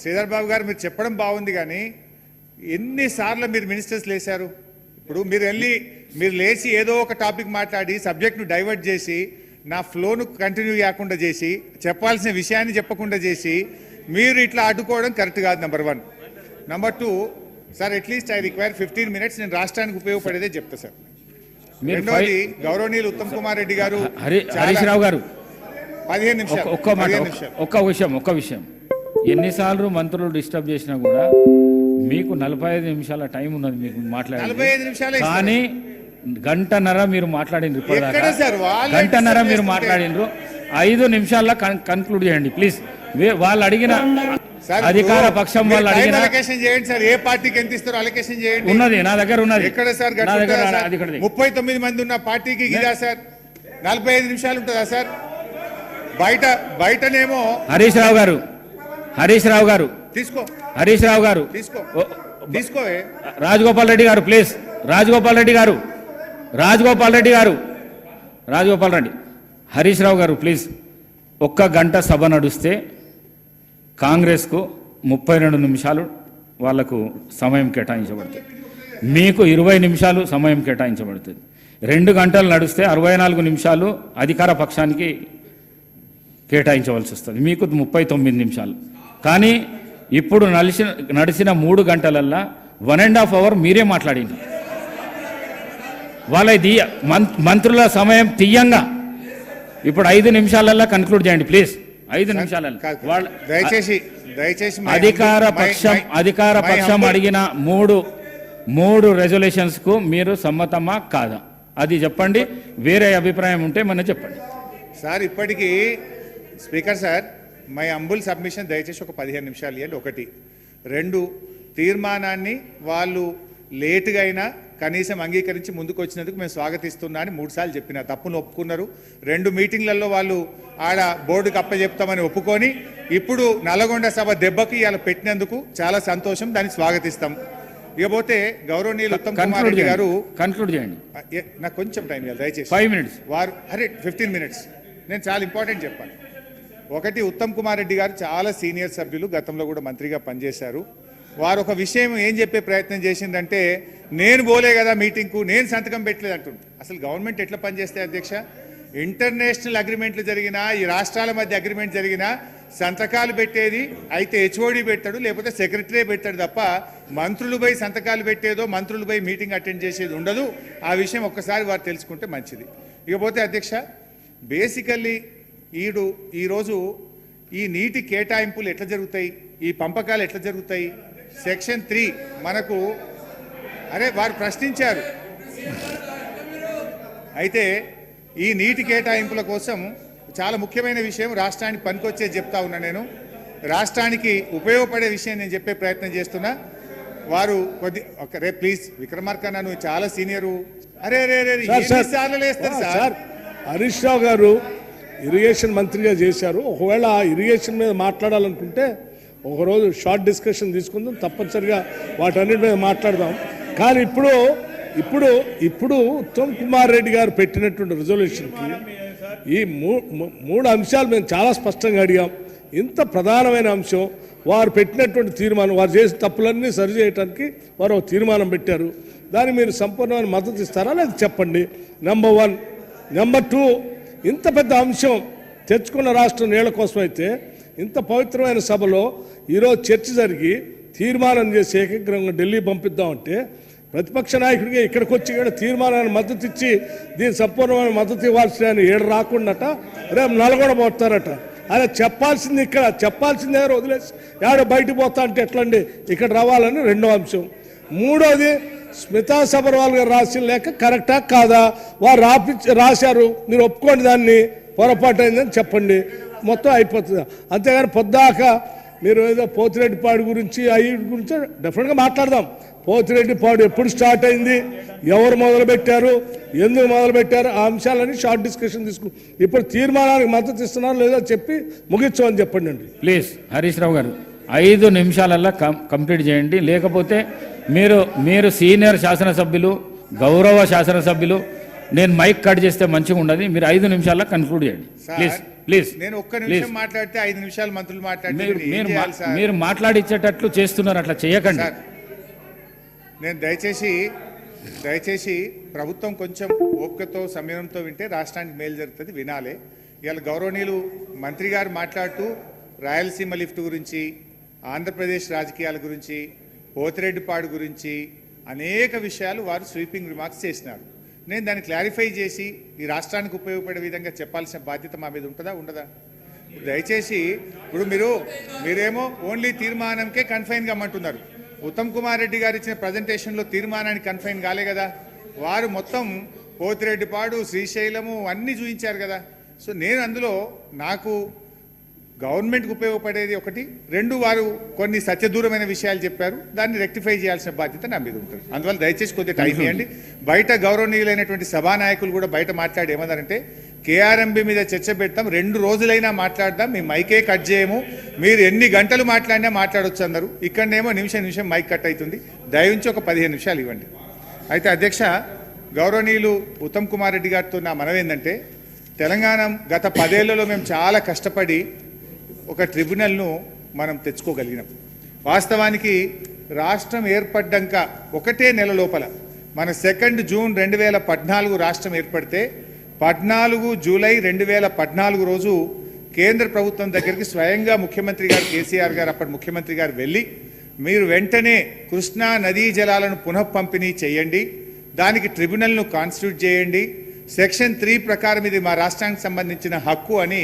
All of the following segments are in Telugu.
శ్రీధర్ బాబు గారు మీరు చెప్పడం బాగుంది కానీ ఎన్నిసార్లు మీరు మినిస్టర్స్ లేశారు? ఇప్పుడు మీరు వెళ్ళి మీరు లేచి ఏదో ఒక టాపిక్ మాట్లాడి సబ్జెక్ట్ను డైవర్ట్ చేసి నా ఫ్లోను కంటిన్యూ కాకుండా చేసి చెప్పాల్సిన విషయాన్ని చెప్పకుండా చేసి మీరు ఇట్లా అడ్డుకోవడం కరెక్ట్ కాదు number one number two sir at least I require fifteen minutes నేను రాష్ట్రానికి ఉపయోగపడేదే చెప్తా సార్ రెండోది గౌరవనీయులు ఉత్తమ్ కుమార్ రెడ్డి గారు హరీష్ రావు గారు. పదిహేను నిమిషాలు ఒక్క విషయం ఒక్క విషయం. ఎన్నిసార్లు మంత్రులు డిస్టర్బ్ చేసినా కూడా మీకు నలభై ఐదు నిమిషాల టైం ఉన్నది మీకు మాట్లాడాలి ఇస్తారు. కానీ గంటన్నర మీరు మాట్లాడిండ్రు గంటన్నర మీరు. మాట్లాడిండ్రు. ఐదు నిమిషాల్లో కన్క్లూడ్ చేయండి ప్లీజ్ వాళ్ళు అడిగిన అధికార పక్షం వాళ్ళు అడిగిన అలొకేషన్ చేయండి సార్. ఏ పార్టీకి ఎంత ఇస్తారో అలొకేషన్ చేయండి. ఉన్నది నా దగ్గర ఉన్నది. ఎక్కడ సార్ నా దగ్గర. ముప్పై తొమ్మిది మంది ఉన్న పార్టీకి ఇదా సార్? నలభై ఐదు నిమిషాలు ఉంటుందా సార్? బయట బయటనేమో హరీష్ రావు గారు హరీష్ రావు గారు. తీసుకో. హరీష్ రావు గారు. తీసుకో. రాజగోపాల్ రెడ్డి గారు ప్లీజ్. రాజగోపాల్ రెడ్డి గారు. రాజగోపాల్ రెడ్డి గారు. రాజగోపాల్ రెడ్డి. హరీష్ రావు గారు ప్లీజ్. ఒక్క గంట సభ నడుస్తే కాంగ్రెస్కు ముప్పై రెండు నిమిషాలు వాళ్ళకు సమయం కేటాయించబడుతుంది మీకు ఇరవై నిమిషాలు సమయం కేటాయించబడుతుంది రెండు గంటలు నడిస్తే అరవై నాలుగు నిమిషాలు అధికార పక్షానికి కేటాయించవలసి వస్తుంది. మీకు ముప్పై తొమ్మిది నిమిషాలు. కానీ ఇప్పుడు నడిచిన నడిచిన మూడు గంటలల్లా వన్ అండ్ హాఫ్ అవర్ మీరే మాట్లాడింది వాళ్ళ దియ మంత్రుల సమయం తీయంగా. ఇప్పుడు ఐదు నిమిషాలల్లా కన్క్లూడ్ చేయండి ప్లీజ్. ఐదు నిమిషాలల్లో. వాళ్ళ దయచేసి దయచేసి అధికార పక్షం అధికార పక్షం అడిగిన మూడు మూడు రెజల్యూషన్స్కు మీరు సమ్మతమా కాదా? అది చెప్పండి. వేరే అభిప్రాయం ఉంటే మన చెప్పండి. సార్ ఇప్పటికీ speaker sir my humble submission దయచేసి ఒక పదిహేను నిమిషాలు ఇవ్వండి ఒకటి. రెండు తీర్మానాన్ని వాళ్ళు లేటుగా అయినా కనీసం అంగీకరించి ముందుకు వచ్చినందుకు మేము స్వాగతిస్తున్నా అని మూడుసార్లు చెప్పిన. తప్పును ఒప్పుకున్నారు. రెండు మీటింగ్లలో వాళ్ళు ఆడ బోర్డుకి అప్పచెప్తామని ఒప్పుకొని ఇప్పుడు నల్గొండ సభ దెబ్బకి ఇవాళ పెట్టినందుకు చాలా సంతోషం. దాన్ని స్వాగతిస్తాం. ఇకపోతే గౌరవనీయులు ఉత్తమ్ కుమార్ రెడ్డి గారు కన్క్లూడ్ చేయండి. నాకు కొంచెం టైం దయచేసి. ఫైవ్ మినిట్స్ వారు అరే ఫిఫ్టీన్ మినిట్స్ నేను చాలా ఇంపార్టెంట్ చెప్పాను ఒకటి ఉత్తమ్ కుమార్ రెడ్డి గారు చాలా సీనియర్ సభ్యులు గతంలో కూడా మంత్రిగా పనిచేశారు. వారు ఒక విషయం ఏం చెప్పే ప్రయత్నం చేసిందంటే నేను పోలే కదా మీటింగ్కు నేను సంతకం పెట్టలేదు అంటుంది అసలు గవర్నమెంట్ ఎట్లా పనిచేస్తాయి అధ్యక్ష? ఇంటర్నేషనల్ అగ్రిమెంట్లు జరిగినా ఈ రాష్ట్రాల మధ్య అగ్రిమెంట్ జరిగినా సంతకాలు పెట్టేది అయితే హెచ్ఓడి పెడతాడు లేకపోతే సెక్రటరీ పెడతాడు తప్ప మంత్రులు పోయి సంతకాలు పెట్టేదో మంత్రులు పోయి మీటింగ్ అటెండ్ చేసేది ఉండదు. ఆ విషయం ఒక్కసారి వారు తెలుసుకుంటే మంచిది. ఇకపోతే అధ్యక్ష బేసికల్లీ ఈడు ఈరోజు ఈ నీటి కేటాయింపులు ఎట్లా జరుగుతాయి? ఈ పంపకాలు ఎట్లా జరుగుతాయి? సెక్షన్ త్రీ మనకు అరే వారు ప్రశ్నించారు. అయితే ఈ నీటి కేటాయింపుల కోసం చాలా ముఖ్యమైన విషయం రాష్ట్రానికి పనికొచ్చే చెప్తా ఉన్నా నేను. రాష్ట్రానికి ఉపయోగపడే విషయం నేను చెప్పే ప్రయత్నం చేస్తున్నా. వారు కొద్ది ఒక రే ప్లీజ్ విక్రమార్కన్న నువ్వు చాలా సీనియరు. అరే రే రే సార్, సార్. ఎన్నిసార్లు లేస్తారు సార్? సార్ హరీష్ రావు గారు ఇరిగేషన్ మంత్రిగా చేశారు. ఒకవేళ ఆ ఇరిగేషన్ మీద మాట్లాడాలనుకుంటే ఒకరోజు షార్ట్ డిస్కషన్ తీసుకుందాం తప్పనిసరిగా వాటన్నిటి మీద మాట్లాడదాం. కానీ ఇప్పుడు ఇప్పుడు ఇప్పుడు ఉత్తమ్ కుమార్ రెడ్డి గారు పెట్టినటువంటి రిజల్యూషన్కి ఈ మూ- మూడు అంశాలు మేము చాలా స్పష్టంగా అడిగాం. ఇంత ప్రధానమైన అంశం వారు పెట్టినటువంటి తీర్మానం వారు చేసిన తప్పులన్నీ సరిచేయటానికి వారు ఒక తీర్మానం పెట్టారు. దాన్ని మీరు సంపూర్ణమైన మద్దతు ఇస్తారా? లేదా చెప్పండి. నెంబర్ వన్ నెంబర్ టూ ఇంత పెద్ద అంశం తెచ్చుకున్న రాష్ట్రం నీళ్ళ కోసం అయితే ఇంత పవిత్రమైన సభలో ఈరోజు చర్చ జరిగి తీర్మానం చేసి ఏకగ్రంగా ఢిల్లీ పంపిద్దామంటే ప్రతిపక్ష నాయకుడిగా ఇక్కడికి వచ్చి ఈడ తీర్మానాన్ని మద్దతు ఇచ్చి దీని సంపూర్ణమైన మద్దతు ఇవ్వాల్సిన ఏడు రాకుండాట రేపు నల్గొండ పోతారట. అలా చెప్పాల్సింది ఇక్కడ చెప్పాల్సింది ఎవరు వదిలేసి? ఏడో బయటికి పోతా అంటే ఎట్లండి? ఇక్కడ రావాలని రెండో అంశం. మూడోది స్మితా సబర్వాల్ గారు రాసిన లేఖ కరెక్టా కాదా? వారు రాపించి రాశారు. మీరు ఒప్పుకోండి దాన్ని. పొరపాటు అయిందని చెప్పండి. మొత్తం అయిపోతుంది. అంతేగాని పొద్దాక మీరు ఏదో పోతిరెడ్డిపాడు గురించి అవి గురించి డెఫినెట్గా మాట్లాడదాం. పోతిరెడ్డిపాడు ఎప్పుడు స్టార్ట్ అయింది? ఎవరు మొదలుపెట్టారు? ఎందుకు మొదలుపెట్టారు? ఆ అంశాలని షార్ట్ డిస్కషన్ తీసుకు ఇప్పుడు తీర్మానానికి మద్దతు ఇస్తున్నారు లేదో చెప్పి ముగించమని చెప్పండి అండి ప్లీజ్ హరీష్ రావు గారు ఐదు నిమిషాలల్లా కం కంప్లీట్ చేయండి. లేకపోతే మీరు మీరు సీనియర్ శాసనసభ్యులు గౌరవ శాసనసభ్యులు నేను మైక్ కట్ చేస్తే మంచిగా ఉండదు మీరు ఐదు నిమిషాల్లో కన్క్లూడ్ చేయండి. ప్లీజ్ ప్లీజ్ నేను ఒక్క నిమిషం మాట్లాడితే ఐదు నిమిషాలు మంత్రులు మాట్లాడితే మీరు నేను ఏం మీరు మా- చేయాలి సార్? మీరు మాట్లాడిచ్చేటట్లు చేస్తున్నారు అట్లా చేయకండి. నేను దయచేసి దయచేసి ప్రభుత్వం కొంచెం ఓపికతో సంయమనంతో వింటే రాష్ట్రానికి మేలు జరుగుతుంది వినాలి. ఇవాళ గౌరవనీయులు మంత్రి గారు మాట్లాడుతూ రాయలసీమ లిఫ్ట్ గురించి ఆంధ్రప్రదేశ్ రాజకీయాల గురించి పోతిరెడ్డిపాడు గురించి అనేక విషయాలు వారు స్వీపింగ్ రిమార్క్స్ చేసినారు. నేను దాన్ని క్లారిఫై చేసి ఈ రాష్ట్రానికి ఉపయోగపడే విధంగా చెప్పాల్సిన బాధ్యత మా మీద ఉంటుందా ఉండదా? దయచేసి ఇప్పుడు మీరు మీరేమో ఓన్లీ తీర్మానంకే కన్ఫైన్ కమ్మంటున్నారు ఉత్తమ్ కుమార్ రెడ్డి గారు ఇచ్చిన ప్రజెంటేషన్లో తీర్మానానికి కన్ఫైన్ కాలే కదా. వారు మొత్తం పోతిరెడ్డిపాడు శ్రీశైలము అన్నీ చూపించారు కదా. సో నేను అందులో నాకు గవర్నమెంట్కి ఉపయోగపడేది ఒకటి. రెండు వారు కొన్ని సత్యదూరమైన విషయాలు చెప్పారు. దాన్ని రెక్టిఫై చేయాల్సిన బాధ్యత నా మీద ఉంటుంది. అందువల్ల దయచేసి కొద్దిగా టైం ఇవ్వండి. బయట గౌరవనీయులైనటువంటి సభానాయకులు కూడా బయట మాట్లాడి ఏమన్నారంటే కేఆర్ఎంబి మీద చర్చ పెడతాం. రెండు రోజులైనా మాట్లాడదాం. మీ మైకే కట్ చేయము. మీరు ఎన్ని గంటలు మాట్లాడినా మాట్లాడొచ్చు అన్నారు. ఇక్కడనేమో నిమిషం నిమిషం మైక్ కట్ అవుతుంది. దయవుంచి ఒక పదిహేను నిమిషాలు ఇవ్వండి. అయితే అధ్యక్ష గౌరవనీయులు ఉత్తమ్ కుమార్ రెడ్డి గారితో నా మనవి ఏంటంటే తెలంగాణ గత పదేళ్ళలో మేము చాలా కష్టపడి ఒక ట్రిబ్యునల్ను మనం తెచ్చుకోగలిగినాం. వాస్తవానికి రాష్ట్రం ఏర్పడ్డాక ఒకటే నెల లోపల. మన సెకండ్ జూన్ రెండు వేల పద్నాలుగు రాష్ట్రం ఏర్పడితే పద్నాలుగు జూలై రెండు వేల పద్నాలుగు రోజు కేంద్ర ప్రభుత్వం దగ్గరికి స్వయంగా ముఖ్యమంత్రి గారు కేసీఆర్ గారు అప్పటి ముఖ్యమంత్రి గారు వెళ్ళి మీరు వెంటనే కృష్ణా నదీ జలాలను పునఃపంపిణీ చేయండి. దానికి ట్రిబ్యునల్ను కాన్స్టిట్యూట్ చేయండి. సెక్షన్ త్రీ ప్రకారం ఇది మా రాష్ట్రానికి సంబంధించిన హక్కు అని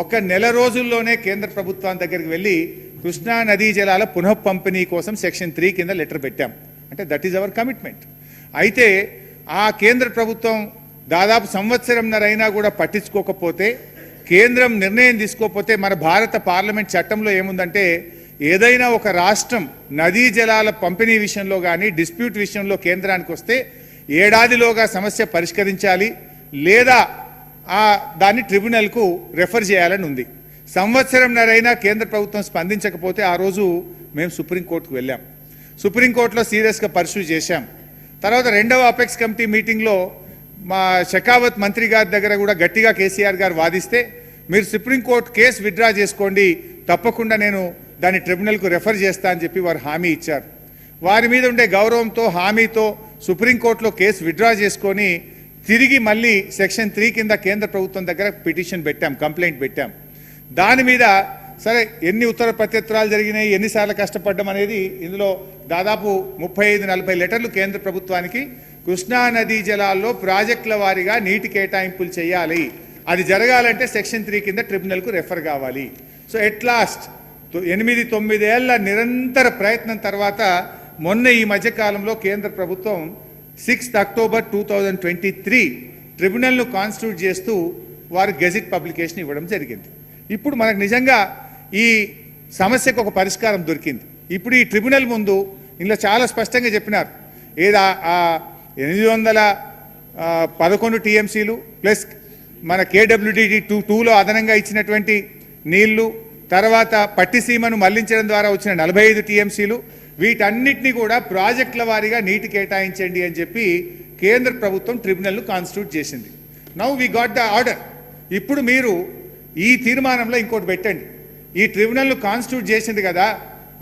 ఒక నెల రోజుల్లోనే కేంద్ర ప్రభుత్వం దగ్గరికి వెళ్ళి కృష్ణా నదీ జలాల పునః పంపిణీ కోసం సెక్షన్ త్రీ కింద లెటర్ పెట్టాం. అంటే దట్ ఈజ్ అవర్ కమిట్మెంట్. అయితే ఆ కేంద్ర ప్రభుత్వం దాదాపు సంవత్సరంన్నరైనా కూడా పట్టించుకోకపోతే కేంద్రం నిర్ణయం తీసుకోకపోతే మన భారత పార్లమెంట్ చట్టంలో ఏముందంటే ఏదైనా ఒక రాష్ట్రం నదీ జలాల పంపిణీ విషయంలో కానీ డిస్ప్యూట్ విషయంలో కేంద్రానికి వస్తే ఏడాదిలోగా సమస్య పరిష్కరించాలి లేదా దాన్ని ట్రిబ్యునల్కు రెఫర్ చేయాలని ఉంది. సంవత్సరంన్నరైనా కేంద్ర ప్రభుత్వం స్పందించకపోతే ఆ రోజు మేము సుప్రీంకోర్టుకు వెళ్ళాం. సుప్రీంకోర్టులో సీరియస్గా పర్సూ చేశాం. తర్వాత రెండవ అపెక్స్ కమిటీ మీటింగ్లో మా షకావత్ మంత్రి గారి దగ్గర కూడా గట్టిగా కేసీఆర్ గారు వాదిస్తే మీరు సుప్రీంకోర్టు కేసు విత్డ్రా చేసుకోండి తప్పకుండా నేను దాన్ని ట్రిబ్యునల్కు రెఫర్ చేస్తా అని చెప్పి వారు హామీ ఇచ్చారు. వారి మీద ఉండే గౌరవంతో హామీతో సుప్రీంకోర్టులో కేసు విత్డ్రా చేసుకొని తిరిగి మళ్ళీ సెక్షన్ త్రీ కింద కేంద్ర ప్రభుత్వం దగ్గర పిటిషన్ పెట్టాం కంప్లైంట్ పెట్టాం. దాని మీద సరే ఎన్ని ఉత్తర ప్రత్యుత్తరాలు జరిగినాయి ఎన్నిసార్లు కష్టపడ్డం అనేది ఇందులో దాదాపు ముప్పై ఐదు నలభై లెటర్లు కేంద్ర ప్రభుత్వానికి కృష్ణా నదీ జలాల్లో ప్రాజెక్టుల వారీగా నీటి కేటాయింపులు చేయాలి. అది జరగాలంటే సెక్షన్ త్రీ కింద ట్రిబ్యునల్కు రెఫర్ కావాలి. సో ఎట్ లాస్ట్ ఎనిమిది తొమ్మిదేళ్ళ నిరంతర ప్రయత్నం తర్వాత మొన్న ఈ మధ్యకాలంలో కేంద్ర ప్రభుత్వం sixth October two thousand twenty three ట్రిబ్యునల్ను constitute చేస్తూ వారు గెజిట్ పబ్లికేషన్ ఇవ్వడం జరిగింది. ఇప్పుడు మనకు నిజంగా ఈ సమస్యకు ఒక పరిష్కారం దొరికింది. ఇప్పుడు ఈ ట్రిబ్యునల్ ముందు ఇందులో చాలా స్పష్టంగా చెప్పినారు. ఏదా ఆ ఎనిమిది వందల పదకొండు టీఎంసీలు ప్లస్ మన కేడబ్ల్యూడిటి టూ టూలో అదనంగా ఇచ్చినటువంటి నీళ్ళు తర్వాత పట్టిసీమను మళ్ళించడం ద్వారా వచ్చిన నలభై ఐదు టీఎంసీలు వీటన్నిటిని కూడా ప్రాజెక్టుల వారీగా నీటి కేటాయించండి అని చెప్పి కేంద్ర ప్రభుత్వం ట్రిబ్యునల్ను కాన్స్టిట్యూట్ చేసింది. Now we got the order ఇప్పుడు మీరు ఈ తీర్మానంలో ఇంకోటి పెట్టండి. ఈ ట్రిబ్యునల్ను కాన్స్టిట్యూట్ చేసింది కదా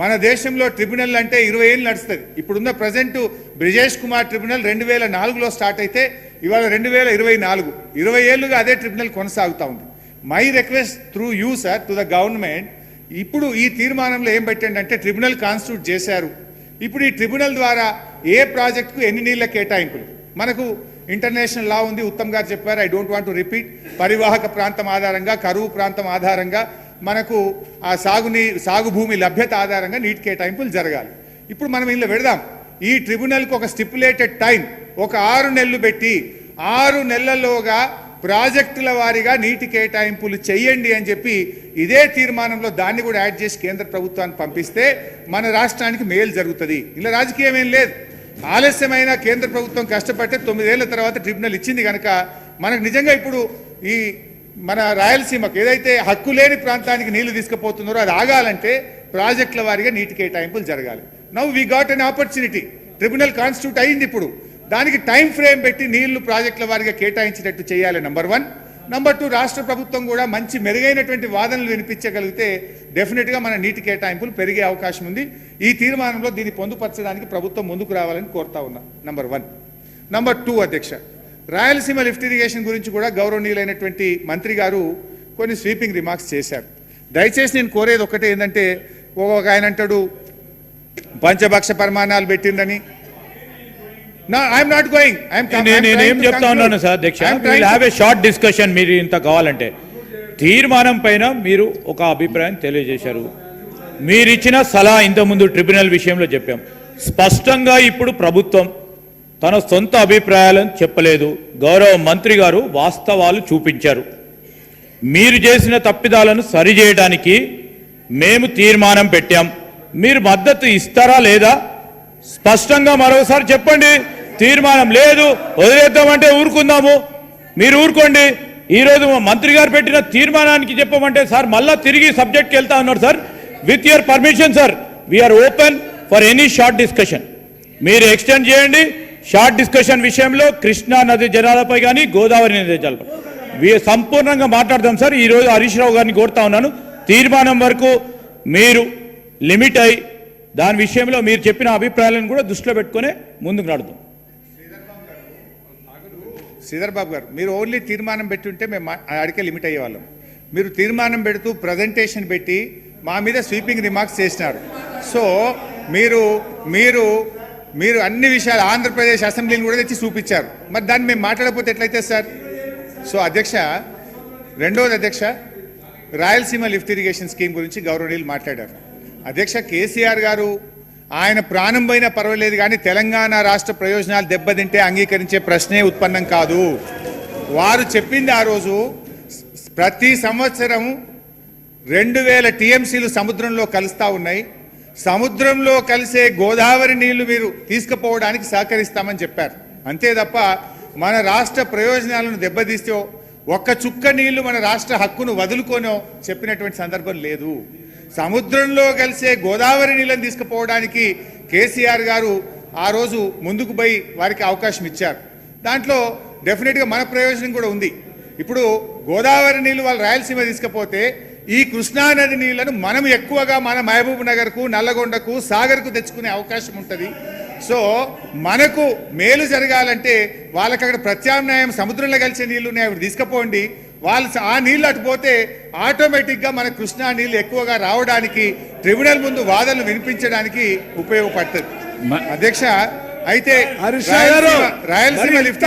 మన దేశంలో ట్రిబ్యునల్ అంటే ఇరవై ఏళ్ళు నడుస్తుంది. ఇప్పుడున్న ప్రజెంట్ బ్రిజేష్ కుమార్ ట్రిబ్యునల్ రెండు వేల నాలుగులో స్టార్ట్ అయితే ఇవాళ రెండు వేల ఇరవై నాలుగు. ఇరవై ఏళ్ళుగా అదే ట్రిబ్యునల్ కొనసాగుతూ ఉంది. My request through you sir to the government ఇప్పుడు ఈ తీర్మానంలో ఏం పెట్టండి అంటే ట్రిబ్యునల్ కాన్స్టిట్యూట్ చేశారు. ఇప్పుడు ఈ ట్రిబ్యునల్ ద్వారా ఏ ప్రాజెక్టుకు ఎన్ని నీళ్ళ కేటాయింపులు? మనకు ఇంటర్నేషనల్ లా ఉంది ఉత్తమ్ గారు చెప్పారు I don't want to repeat పరివాహక ప్రాంతం ఆధారంగా కరువు ప్రాంతం ఆధారంగా మనకు ఆ సాగునీ సాగు భూమి లభ్యత ఆధారంగా నీటి కేటాయింపులు జరగాలి. ఇప్పుడు మనం ఇందులో పెడదాం ఈ ట్రిబ్యునల్కి ఒక స్టిపులేటెడ్ టైం ఒక ఆరు నెలలు పెట్టి ఆరు నెలల్లోగా ప్రాజెక్టుల వారీగా నీటి కేటాయింపులు చేయండి అని చెప్పి ఇదే తీర్మానంలో దాన్ని కూడా యాడ్ చేసి కేంద్ర ప్రభుత్వాన్ని పంపిస్తే మన రాష్ట్రానికి మేలు జరుగుతుంది. ఇలా రాజకీయం ఏం లేదు. ఆలస్యమైన కేంద్ర ప్రభుత్వం కష్టపడితే తొమ్మిదేళ్ళ తర్వాత ట్రిబ్యునల్ ఇచ్చింది కనుక మనకు నిజంగా ఇప్పుడు ఈ మన రాయలసీమకు ఏదైతే హక్కు లేని ప్రాంతానికి నీళ్ళు తీసుకుపోతున్నారో అది ఆగాలంటే ప్రాజెక్టుల వారీగా నీటి కేటాయింపులు జరగాలి. Now we got an opportunity tribunal constitute అయింది ఇప్పుడు. దానికి టైం ఫ్రేమ్ పెట్టి నీళ్ళు ప్రాజెక్టుల వారిగా కేటాయించినట్టు చేయాలి నంబర్ వన్ నంబర్ టూ రాష్ట్ర ప్రభుత్వం కూడా మంచి మెరుగైనటువంటి వాదనలు వినిపించగలిగితే డెఫినెట్గా మన నీటి కేటాయింపులు పెరిగే అవకాశం ఉంది. ఈ తీర్మానంలో దీన్ని పొందుపరచడానికి ప్రభుత్వం ముందుకు రావాలని కోరుతా ఉన్నా. నంబర్ వన్ నంబర్ టూ అధ్యక్ష. రాయలసీమ లిఫ్ట్ ఇరిగేషన్ గురించి కూడా గౌరవనీయులైనటువంటి మంత్రి గారు కొన్ని స్వీపింగ్ రిమార్క్స్ చేశారు. దయచేసి నేను కోరేది ఒకటే ఏంటంటే ఒక ఆయన అంటాడు పంచభక్ష పరిమాణాలు పెట్టిందని నాట్ గోయింగ్ నేను చెప్తా ఉన్నాను సార్ అధ్యక్ష హ్యావ్ ఏ షార్ట్ డిస్కషన్ మీరు ఇంత కావాలంటే. తీర్మానం పైన మీరు ఒక అభిప్రాయం తెలియజేశారు. మీరు ఇచ్చిన సలహా ఇంతకుముందు ట్రిబ్యునల్ విషయంలో చెప్పాం. స్పష్టంగా ఇప్పుడు ప్రభుత్వం తన సొంత అభిప్రాయాలను చెప్పలేదు. గౌరవ మంత్రి గారు వాస్తవాలు చూపించారు. మీరు చేసిన తప్పిదాలను సరిచేయడానికి మేము తీర్మానం పెట్టాం. మీరు మద్దతు ఇస్తారా లేదా? స్పష్టంగా మరోసారి చెప్పండి. తీర్మానం లేదు వదిలేద్దామంటే ఊరుకుందాము. మీరు ఊరుకోండి. ఈరోజు మంత్రి గారు పెట్టిన తీర్మానానికి చెప్పమంటే సార్ మళ్ళా తిరిగి సబ్జెక్ట్కి వెళ్తా ఉన్నారు sir. With your permission sir we are open for any short discussion మీరు ఎక్స్టెండ్ చేయండి. షార్ట్ డిస్కషన్ విషయంలో కృష్ణా నది జలాలపై కానీ గోదావరి నది జలాలపై. సంపూర్ణంగా మాట్లాడదాం సార్. ఈ రోజు హరీష్ రావు గారిని కోరుతా ఉన్నాను. తీర్మానం వరకు మీరు లిమిట్ అయి దాని విషయంలో మీరు చెప్పిన అభిప్రాయాలను కూడా దృష్టిలో పెట్టుకునే ముందుకు నడుద్దాం. శ్రీధర్ బాబు గారు మీరు ఓన్లీ తీర్మానం పెట్టుంటే మేము మా- అడిగే లిమిట్ అయ్యేవాళ్ళం. మీరు తీర్మానం పెడుతూ ప్రజెంటేషన్ పెట్టి మా మీద స్వీపింగ్ రిమార్క్స్ చేసినారు. సో మీరు మీరు మీరు అన్ని విషయాలు ఆంధ్రప్రదేశ్ అసెంబ్లీని కూడా తెచ్చి చూపించారు. మరి దాన్ని మేము మాట్లాడకపోతే ఎట్లయితే సార్? సో అధ్యక్ష రెండవది అధ్యక్ష రాయలసీమ లిఫ్ట్ ఇరిగేషన్ స్కీమ్ గురించి గౌరవనీయులు మాట్లాడారు. అధ్యక్ష కేసీఆర్ గారు ఆయన ప్రాణం పోయినా పర్వాలేదు కానీ తెలంగాణ రాష్ట్ర ప్రయోజనాలు దెబ్బతింటే అంగీకరించే ప్రశ్నే ఉత్పన్నం కాదు. వారు చెప్పింది ఆ రోజు ప్రతి సంవత్సరం రెండు వేల టీఎంసీలు సముద్రంలో కలుస్తూ ఉన్నాయి. సముద్రంలో కలిసే గోదావరి నీళ్ళు మీరు తీసుకుపోవడానికి సహకరిస్తామని చెప్పారు. అంతే తప్ప మన రాష్ట్ర ప్రయోజనాలను దెబ్బతీస్తే ఒక్క చుక్క నీళ్ళు మన రాష్ట్ర హక్కును వదులుకోనో చెప్పినటువంటి సందర్భం లేదు. సముద్రంలో కలిసే గోదావరి నీళ్ళని తీసుకుపోవడానికి కేసీఆర్ గారు ఆ రోజు ముందుకు పోయి వారికి అవకాశం ఇచ్చారు. దాంట్లో డెఫినెట్గా మన ప్రయోజనం కూడా ఉంది. ఇప్పుడు గోదావరి నీళ్ళు వాళ్ళు రాయలసీమ తీసుకపోతే ఈ కృష్ణానది నీళ్ళను మనం ఎక్కువగా మన మహబూబ్ నగర్కు నల్లగొండకు సాగర్కు తెచ్చుకునే అవకాశం ఉంటుంది. సో మనకు మేలు జరగాలంటే వాళ్ళకి అక్కడ ప్రత్యామ్నాయం సముద్రంలో కలిసే నీళ్ళు ఉన్నాయి అవి తీసుకుపోండి. వాళ్ళు ఆ నీళ్ళు అటు పోతే ఆటోమేటిక్గా మన కృష్ణా నీళ్ళు ఎక్కువగా రావడానికి ట్రిబ్యునల్ ముందు వాదనలు వినిపించడానికి ఉపయోగపడుతుంది. అధ్యక్ష అయితే రాయలసీమ లిఫ్ట్